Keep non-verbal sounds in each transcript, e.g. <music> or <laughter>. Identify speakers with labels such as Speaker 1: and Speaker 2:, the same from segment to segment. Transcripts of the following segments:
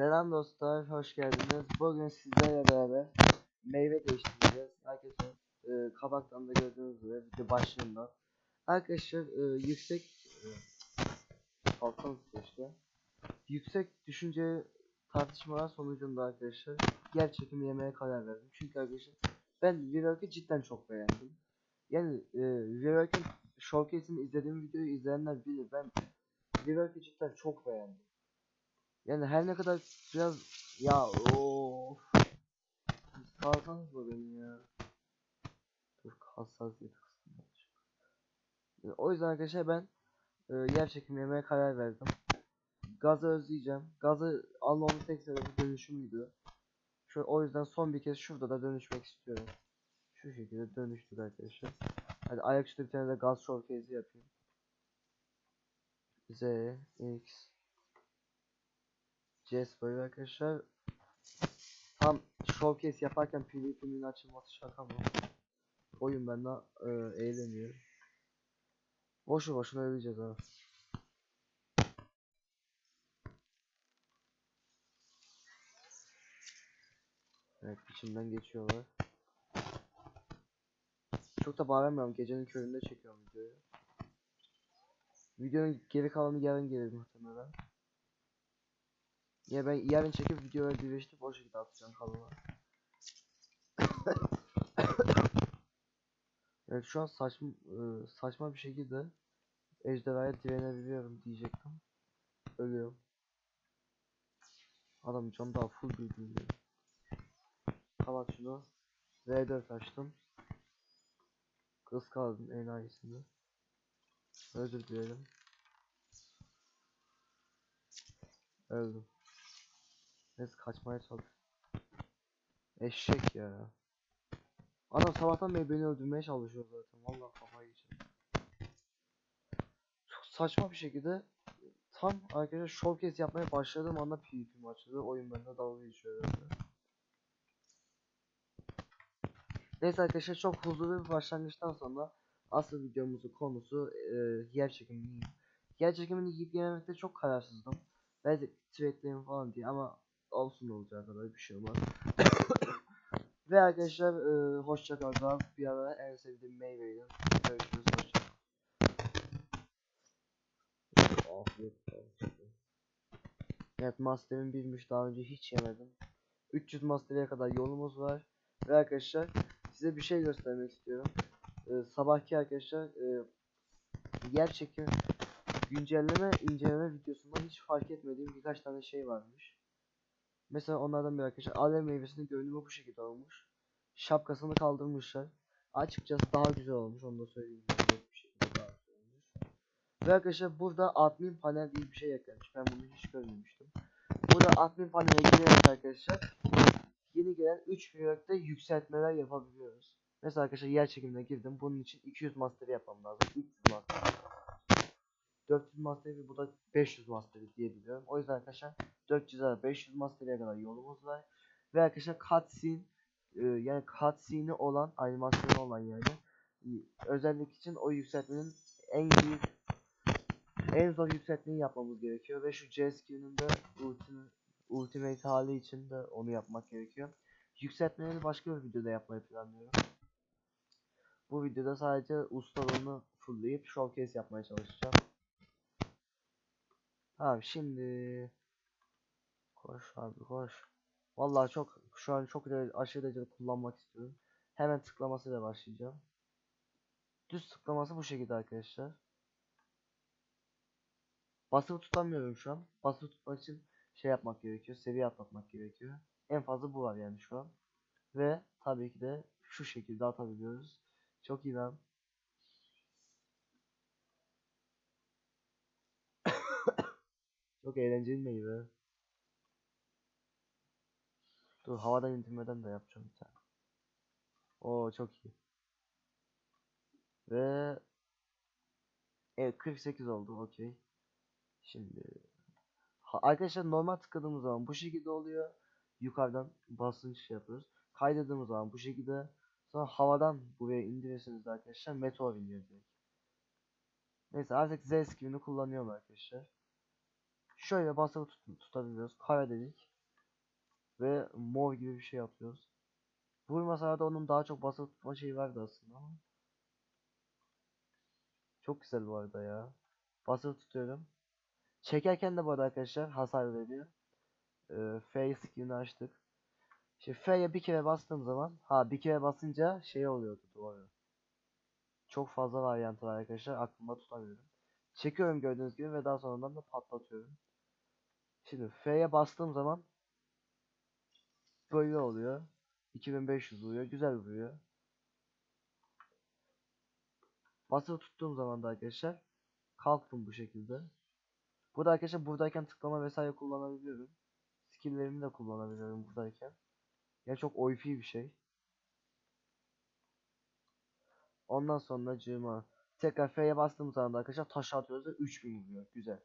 Speaker 1: Selam dostlar, hoş geldiniz. Bugün sizlerle beraber meyve değiştireceğiz. Arkadaşlar e, kabaktan da gördüğünüz gibi video başlığından. Arkadaşlar e, yüksek e, kalkan işte. Yüksek düşünce tartışmalar sonucunda arkadaşlar yer çekimi yemeye karar verdim. Çünkü arkadaşlar ben Rework'ı cidden çok beğendim. Yani e, Rework'ın showcase'ini izlediğim videoyu izleyenler bilir. Ben Rework'ı cidden çok beğendim. Yani her ne kadar biraz ya of. Kalsanız mı beni ya? Dur hassasiyet kısmında. Yani o yüzden arkadaşlar ben e, yer çekimi yemeye karar verdim. Gazı özleyeceğim. Gazı almamın tek sebebi dönüşümüydü. Şu, o yüzden son bir kez şurada da dönüşmek istiyorum. Şu şekilde dönüştük arkadaşlar. Hadi ayaküstü bir tane de gaz showcase'i yapayım. Z, X, Jasper arkadaşlar tam showcase yaparken PvP'nin açılması şaka mı? Oyun benden e, eğleniyor. Boşu boşuna öleceğiz ha. Evet içimden geçiyorlar. Çok da bağıramıyorum gecenin köründe çekiyorum videoyu. Videonun geri kalanı yarın gelir muhtemelen. Ya ben yarın çekip videoları birleştirip o şekilde atacağım kanala. <laughs> evet şu an saçma e, saçma bir şekilde ejderhaya direnebiliyorum diyecektim. Ölüyorum. Adam can daha full bildiğin gibi. Kapat şunu. V4 açtım. Kız kaldım enayisinde. Özür dilerim. Öldüm. Neyse kaçmaya çalış. Eşek ya. Adam sabahtan beri beni öldürmeye çalışıyor zaten. Vallahi kafayı yiyeceğim. Çok saçma bir şekilde tam arkadaşlar showcase yapmaya başladığım anda PvP açıldı. Oyun bende dalga geçiyor herhalde. Neyse arkadaşlar çok huzurlu bir başlangıçtan sonra asıl videomuzun konusu e, yer çekimini. Yer çekimini yiyip yememekte çok kararsızdım. Belki trade'lerim falan diye ama olsun olacağı kadar bir şey olmaz. Ve arkadaşlar e, hoşça kalın. Bir ara en sevdiğim meyveyle görüşürüz. Hoşça. Afiyet olsun. Evet master'im birmiş daha önce hiç yemedim. 300 master'e kadar yolumuz var. Ve arkadaşlar size bir şey göstermek istiyorum. Ee, sabahki arkadaşlar e, yer çekim güncelleme inceleme videosunda hiç fark etmediğim birkaç tane şey varmış. Mesela onlardan bir arkadaşlar alev meyvesinin görünümü bu şekilde olmuş. Şapkasını kaldırmışlar. Açıkçası daha güzel olmuş onu da söyleyeyim. Bir şekilde daha olmuş. Ve arkadaşlar burada admin panel diye bir şey eklenmiş. Ben bunu hiç görmemiştim. Burada admin panele girerek arkadaşlar yeni gelen 3 blokta yükseltmeler yapabiliyoruz. Mesela arkadaşlar yer çekimine girdim. Bunun için 200 master yapmam lazım. 300 master. 400 master bu da 500 master diye biliyorum. O yüzden arkadaşlar 400 ara 500 master'e kadar yolumuz var. Ve arkadaşlar cutscene e, yani cutscene'i olan animasyonu olan yani özellik için o yükseltmenin en büyük en zor yükseltmeyi yapmamız gerekiyor ve şu JSQ'nun da ultimate, ultimate hali için de onu yapmak gerekiyor. Yükseltmeleri başka bir videoda yapmayı planlıyorum. Bu videoda sadece ustalığını fullleyip showcase yapmaya çalışacağım. Tamam şimdi koş abi koş. Vallahi çok şu an çok aşırı derecede kullanmak istiyorum. Hemen tıklamasıyla başlayacağım. Düz tıklaması bu şekilde arkadaşlar. Basılı tutamıyorum şu an. Basılı tutmak için şey yapmak gerekiyor. Seviye atlatmak gerekiyor. En fazla bu var yani şu an. Ve tabii ki de şu şekilde atabiliyoruz. Çok iyi lan. Çok eğlenceli meyve. Dur havadan indirmeden de yapacağım bir tane. Oo çok iyi. Ve Evet 48 oldu okey. Şimdi ha, arkadaşlar normal tıkladığımız zaman bu şekilde oluyor. Yukarıdan basınç yapıyoruz. Kaydırdığımız zaman bu şekilde sonra havadan buraya indirirseniz de arkadaşlar meteor iniyor direkt. Neyse artık Z skillini kullanıyorum arkadaşlar. Şöyle basılı tut tutabiliyoruz. Kara dedik. Ve mor gibi bir şey atıyoruz. Vurmasa da onun daha çok basılı tutma şeyi vardı aslında ama. Çok güzel bu arada ya. Basılı tutuyorum. Çekerken de bu arada arkadaşlar hasar veriyor. Ee, F skillini açtık. Şimdi F'ye bir kere bastığım zaman ha bir kere basınca şey oluyordu doğru. Çok fazla varyantı var arkadaşlar aklımda tutamıyorum. Çekiyorum gördüğünüz gibi ve daha sonradan da patlatıyorum. Şimdi F'ye bastığım zaman böyle oluyor. 2500 vuruyor. Güzel vuruyor. Basılı tuttuğum zaman da arkadaşlar kalktım bu şekilde. Burada arkadaşlar buradayken tıklama vesaire kullanabiliyorum. Skill'lerimi de kullanabiliyorum buradayken. Ya çok OP bir şey. Ondan sonra cıma. Tekrar F'ye bastığım zaman da arkadaşlar taş atıyoruz da 3000 vuruyor. Güzel.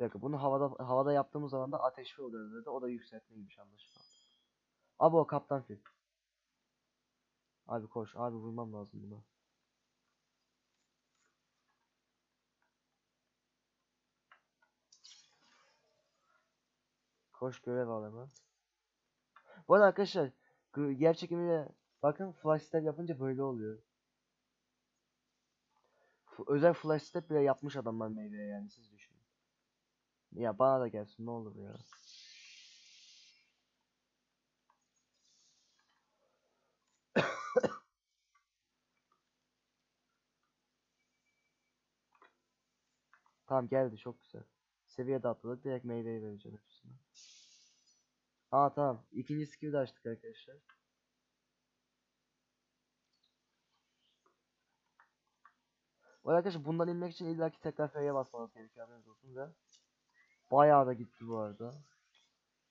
Speaker 1: Bir dakika bunu havada havada yaptığımız zaman da ateşli oluyor dedi. O da yükseltmeymiş anlaşılan. Abi o kaptan fil. Abi koş. Abi vurmam lazım buna. Koş görev al hemen. Bu arada arkadaşlar yer bakın flash step yapınca böyle oluyor. F- özel flash step bile yapmış adamlar meyveye yani siz düşünün. Ya bana da gelsin ne olur ya. <coughs> Tamam geldi çok güzel. Seviye de atladık direkt meyveyi vereceğim hepsine. Aa tamam. İkinci skill'i de açtık arkadaşlar. Arkadaşlar bundan inmek için illaki tekrar F'ye basmanız gerekiyor haberiniz olsun ve bayağı da gitti bu arada.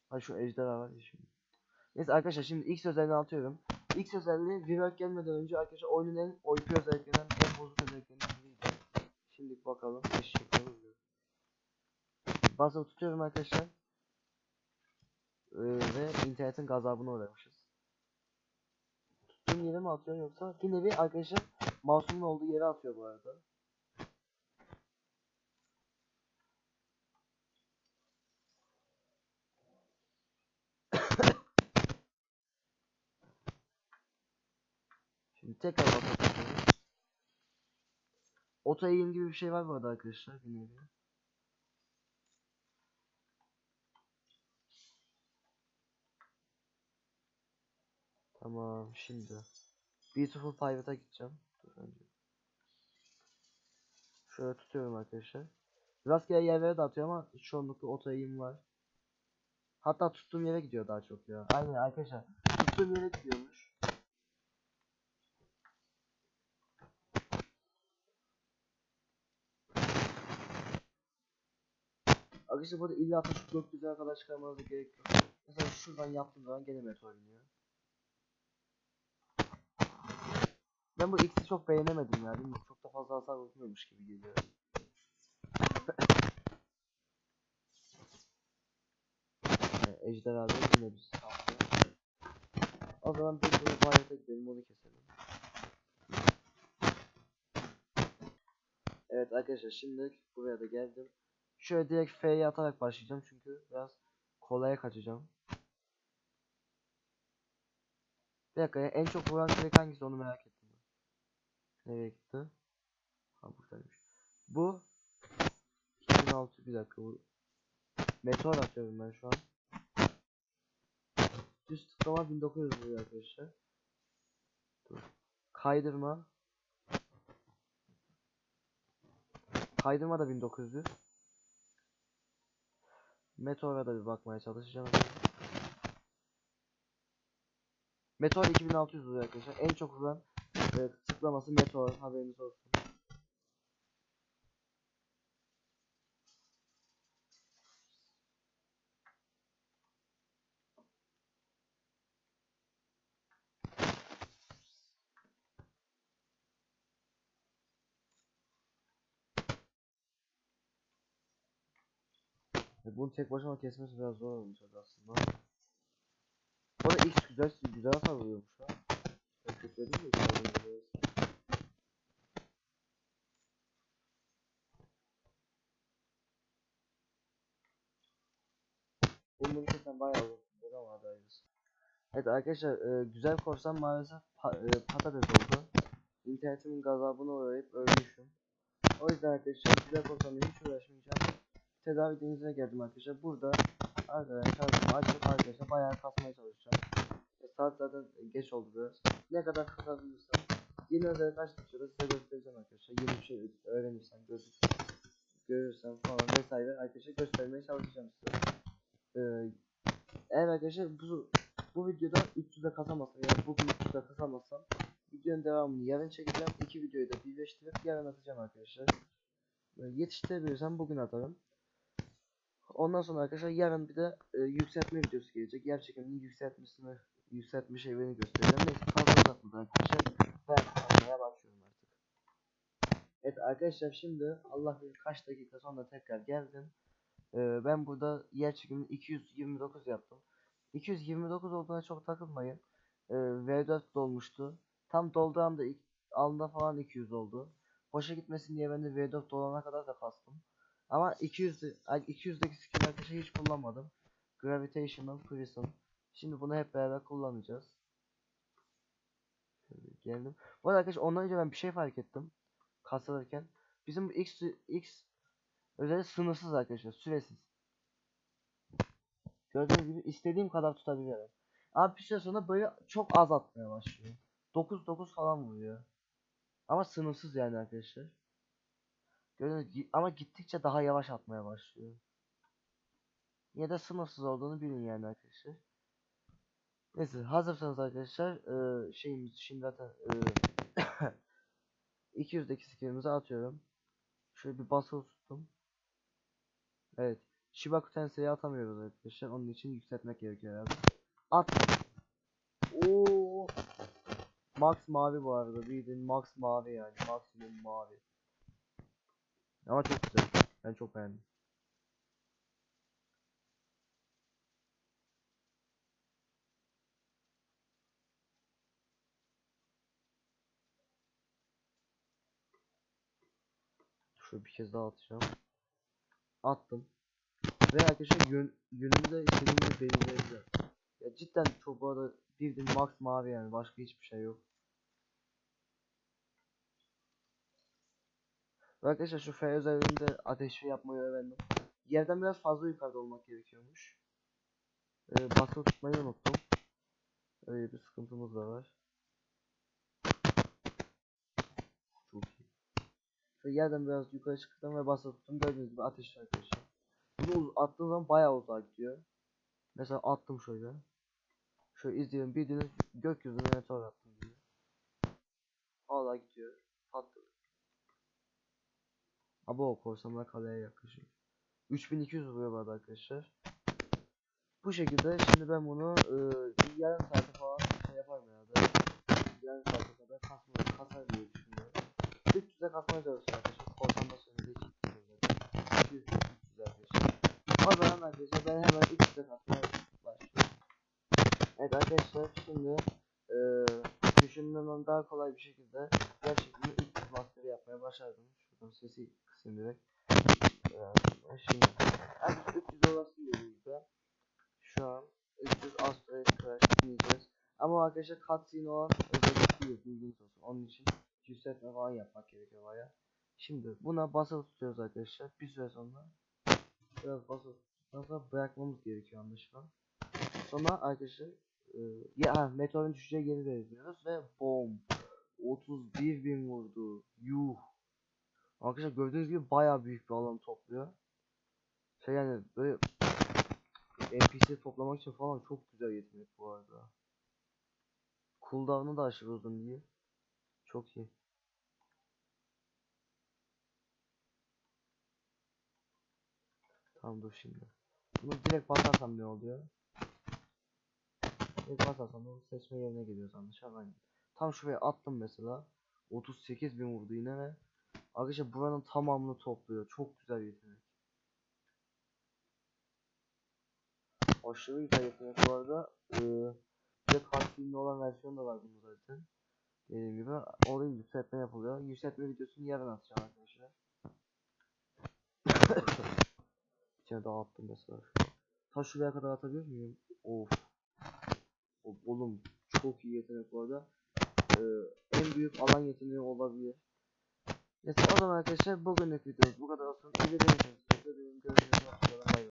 Speaker 1: Ha şu ejderha var şimdi. Neyse arkadaşlar şimdi X özelliğini atıyorum. X özelliği rework gelmeden önce arkadaşlar oyunun en OP özelliklerinden en bozuk özelliklerinden biriydi. Şimdi bakalım eşek oluyor. Basılı tutuyorum arkadaşlar. Ee, ve internetin gazabına uğramışız. Tuttuğum yere mi atıyor yoksa bir nevi arkadaşlar mouse'umun olduğu yere atıyor bu arada. Şimdi tekrar basılı tutuyorum. Auto gibi bir şey var bu arada arkadaşlar bir nevi. Tamam şimdi Beautiful Pirate'a gideceğim. Dur önce. Şöyle tutuyorum arkadaşlar. Rastgele yerlere de atıyor ama çoğunlukla auto aim var. Hatta tuttuğum yere gidiyor daha çok ya. Aynen arkadaşlar. Tuttuğum yere gidiyormuş. Arkadaşlar burada illa taşı gökyüzüne kadar çıkarmanıza gerek yok. Mesela şuradan yaptığım zaman gene meteor iniyor. Ben bu X'i çok beğenemedim ya. Bilmiyorum, çok da fazla hasar vurmuyormuş gibi geliyor. <laughs> Yani Ejder abi yine bizi saplıyor. O zaman bir bu bayata gidelim onu keselim. Evet arkadaşlar şimdi buraya da geldim. Şöyle direkt F'ye atarak başlayacağım çünkü biraz kolaya kaçacağım. Bir dakika ya en çok vuran direkt hangisi onu merak ettim. Nereye gitti? Ha buradaymış. Bu 2006 bir dakika bu. Meteor atıyorum ben şu an. Düz tıklama 1900 vuruyor arkadaşlar. Dur. Kaydırma. Kaydırma da 1900. Meteor'a da bir bakmaya çalışacağım. Meteor 2600 vuruyor arkadaşlar. En çok vuran e, tıklaması Meteor haberiniz olsun. E, Bunu tek başıma kesmesi biraz zor olmuş aslında. Bu arada X güzel güzel hasar vuruyormuş ha. Ben kötü dedim mi? Güzel vuruyor. Bunu kesen bayağı uzun ama hayırlısı. Evet arkadaşlar e, güzel korsan maalesef pa e, patates oldu. İnternetimin gazabına uğrayıp ölmüşüm. O yüzden arkadaşlar güzel korsanla hiç uğraşmayacağım. Tedavi denizine geldim arkadaşlar. Burada arkadaşlar açıp arkadaşlar bayağı kasmaya çalışacağım. E, saat zaten geç oldu biraz. Ne kadar kasabilirsem yeni özellik açtıkça da size göstereceğim arkadaşlar. Yeni bir şey öğrenirsem, gözük görürsem falan vesaire arkadaşlar göstermeye çalışacağım size. Ee, eğer arkadaşlar bu bu videoda 300'e kasamazsam yani bugün 300'e kasamazsam videonun devamını yarın çekeceğim. İki videoyu da birleştirip yarın atacağım arkadaşlar. Böyle yetiştirebilirsem bugün atarım. Ondan sonra arkadaşlar yarın bir de e, yükseltme videosu gelecek. Yer çekiminin yükseltmesini yükseltme şeylerini göstereceğim. Neyse fazla uzatmadı arkadaşlar. Ben atmaya başlıyorum artık. Evet arkadaşlar şimdi Allah bilir kaç dakika sonra tekrar geldim. Ee, ben burada yer çekimini 229 yaptım. 229 olduğuna çok takılmayın. Ee, V4 dolmuştu. Tam dolduğu anda anda falan 200 oldu. Boşa gitmesin diye ben de V4 dolana kadar da kastım. Ama 200 200'deki skin arkadaşlar hiç kullanmadım. Gravitational Prism. Şimdi bunu hep beraber kullanacağız. Şöyle geldim. Bu arada arkadaşlar ondan önce ben bir şey fark ettim. Kasılırken. Bizim bu X X özel sınırsız arkadaşlar. Süresiz. Gördüğünüz gibi istediğim kadar tutabiliyorum. Ama bir süre sonra böyle çok az atmaya başlıyor. 9-9 falan vuruyor. Ama sınırsız yani arkadaşlar. Gördüğünüz ama gittikçe daha yavaş atmaya başlıyor. Ya da sınırsız olduğunu bilin yani arkadaşlar. Neyse hazırsanız arkadaşlar eee şeyimiz şimdi zaten <coughs> eee 200'deki skillimizi atıyorum. Şöyle bir basılı tuttum. Evet. Shibaku Tensei'yi atamıyoruz arkadaşlar. Onun için yükseltmek gerekiyor herhalde. At. Oo. Max mavi bu arada. Bildiğin Max mavi yani. Maksimum mavi. Ama çok güzel. Ben çok beğendim. Şöyle bir kez daha atacağım. Attım. Ve arkadaşlar yön, yönünü de istediğim belirleyebilirim. Ya cidden çok bu arada bildiğin max mavi yani başka hiçbir şey yok. Arkadaşlar şu F özelliğinde ateşi yapmayı öğrendim. Yerden biraz fazla yukarıda olmak gerekiyormuş. Ee, basılı tutmayı unuttum. Öyle bir sıkıntımız da var. Çok iyi. Şöyle yerden biraz yukarı çıktım ve basılı tuttum. Gördüğünüz gibi ateş arkadaşlar. Bunu attığım zaman bayağı uzağa gidiyor. Mesela attım şöyle. Şöyle izleyelim bildiğiniz gökyüzüne meteor attım diye. Hala gidiyor. Abo korsanlar kaleye yaklaşıyor. 3200 vuruyor arada arkadaşlar. Bu şekilde şimdi ben bunu e, yarım saate falan şey yaparım herhalde. Yarım saate kadar kasma, kasar diye düşünüyorum. 300'e kasmaya çalışıyorum arkadaşlar. Korsanlar sonunda hiç gitmiyor zaten. 200 300 arkadaşlar. O zaman arkadaşlar ben hemen 300'e kasmaya başlıyorum. Evet arkadaşlar şimdi e, düşündüğümden daha kolay bir şekilde gerçekten 300 master yapmaya başardım. Şuradan sesi kısayım direkt. Ee, şimdi arkadaşlar 300 olası yoluyla şu an 300 Asteroid Crash diyeceğiz. Ama arkadaşlar cutscene olan özellik değil bilginiz olsun. Onun için yükseltme falan yapmak gerekiyor baya. Şimdi buna basılı tutuyoruz arkadaşlar. Bir süre sonra biraz basılı tuttuktan sonra bırakmamız gerekiyor anlaşılan. Sonra arkadaşlar e, ya meteorun düşeceği yeri belirliyoruz ve boom 31 bin vurdu. Yuh. Arkadaşlar gördüğünüz gibi bayağı büyük bir alan topluyor. Şey yani böyle NPC toplamak için falan çok güzel yetenek bu arada. Cooldown'u da aşırı uzun değil. Çok iyi. Tamam dur şimdi. Bunu direkt basarsam ne oluyor? Direkt basarsam bu seçme yerine geliyor sanmışım. Aynen. Tam şuraya attım mesela. 38 bin vurdu yine ve Arkadaşlar buranın tamamını topluyor. Çok güzel yetenek. Aşırı güzel yetenek bu arada. Ee, bir de cutscene'li olan versiyonu da var bunun zaten. Dediğim gibi orada yükseltme yapılıyor. Yükseltme videosunu yarın atacağım arkadaşlar. <coughs> tane daha attım mesela. Ta şuraya kadar atabilir miyim? Of. Of oğlum çok iyi yetenek bu arada. Ee, en büyük alan yeteneği olabilir. Neyse o zaman arkadaşlar bugünlük videomuz bu kadar olsun. İzlediğiniz için teşekkür ederim. Görüşürüz. Hoşçakalın. Bay bay.